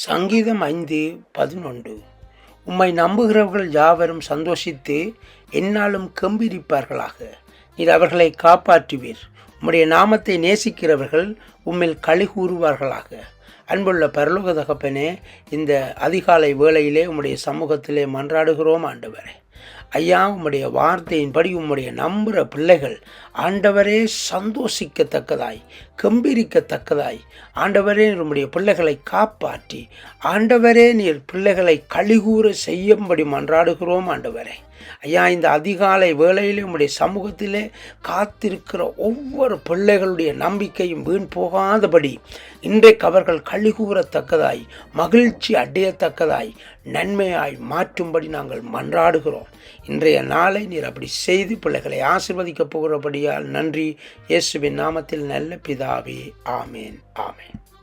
சங்கீதம் ஐந்து பதினொன்று. உம்மை நம்புகிறவர்கள் யாவரும் சந்தோஷித்து என்னாலும் கம்பிரிப்பார்களாக. நீர் அவர்களை காப்பாற்றுவீர். உம்முடைய நாமத்தை நேசிக்கிறவர்கள் உம்மில் களி கூறுவார்களாக. அன்புள்ள பரலோக தகப்பனே இந்த அதிகாலை வேளையிலே உம்முடைய சமூகத்திலே மன்றாடுகிறோம் ஆண்டவரே. ஐயா உம்முடைய வார்த்தையின்படி உம்முடைய நம்புகிற பிள்ளைகள் ஆண்டவரே சந்தோஷிக்கத்தக்கதாய் கம்பீரிக்கத்தக்கதாய் ஆண்டவரே உம்முடைய பிள்ளைகளை காப்பாற்றி ஆண்டவரே நீர் பிள்ளைகளை கழிகூற செய்யும்படி மன்றாடுகிறோம் ஆண்டவரே. ஐயா இந்த அதிகாலை வேளையிலே உம்முடைய சமூகத்திலே காத்திருக்கிற ஒவ்வொரு பிள்ளைகளுடைய நம்பிக்கையும் வீண் போகாதபடி இன்றைக்கு அவர்கள் கழிகூறத்தக்கதாய் மகிழ்ச்சி அடையத்தக்கதாய் நன்மையாய் மாற்றும்படி நாங்கள் மன்றாடுகிறோம். இன்றைய நாளை நீர் அப்படி செய்து பிள்ளைகளை ஆசிர்வதிக்கப் போகிறபடியால் நன்றி. இயேசுவின் நாமத்தில் நல்ல பிதாவே. ஆமேன். ஆமேன்.